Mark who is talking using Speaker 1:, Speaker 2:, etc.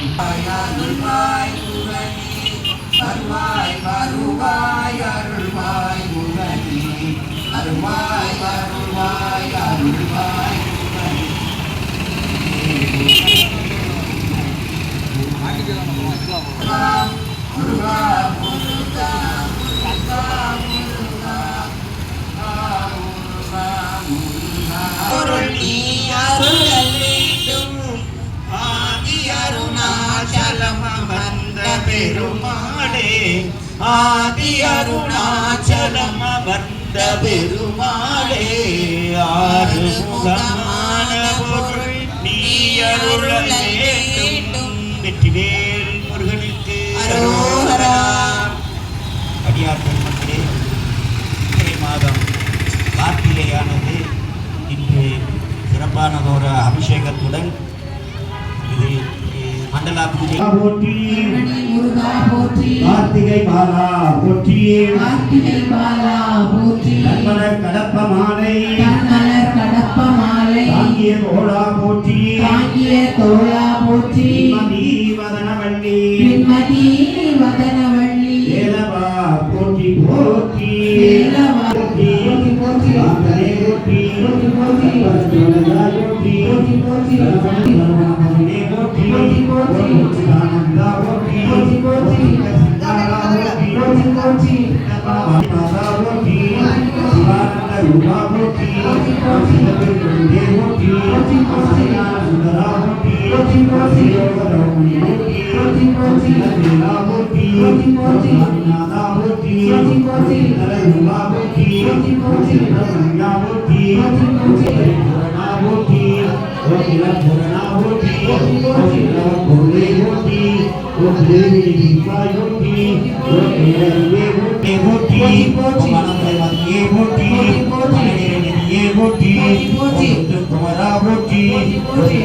Speaker 1: அருள்வாய் முகனே வருவாய் வருவாய் அருள்வாய் முகனே அருள்வாய் வருவாய் அருள்வாய் முருகா முருகா முருகா முருகா முருகா அருணாச்சலம் அமர்ந்த பெருமாளே ஆதி அருணாச்சலம் அமர்ந்த பெருமாளே ஆறுமுகமான பொருள் நீ அருளல் வேண்டும் வெற்றிவேல் முருகனுக்கு
Speaker 2: அரோகரா.
Speaker 1: அடியார் பெருமக்களே சித்திரை மாதம் கார்த்திகையானது இன்று சிறப்பானதொரு அபிஷேகத்துடன் இது போற்றி. கார்த்திகை பாலா போற்றி.
Speaker 2: கார்த்திகை பாலா போற்றி.
Speaker 1: கண்மலர் கடப்ப மாலை.
Speaker 2: கண்ணலர் கடப்ப மாலை.
Speaker 1: தாங்கிய தோழா போற்றி.
Speaker 2: தாங்கிய தோழா போற்றி.
Speaker 1: மதி வதனவள்ளி
Speaker 2: பின்மதி வதனவள்ளி
Speaker 1: சிவானந்த ரூபா போற்றி சிவபெருமானே போற்றி சுந்தரா போற்றி யோகரமணி போற்றி சிவபேலா போற்றி சுவாமிநாதா போற்றி நரரூபா போற்றி சுப்பிரமணியா போற்றி பூரணா போற்றி ஓகில பூரணா போற்றி ஓகில பொருளே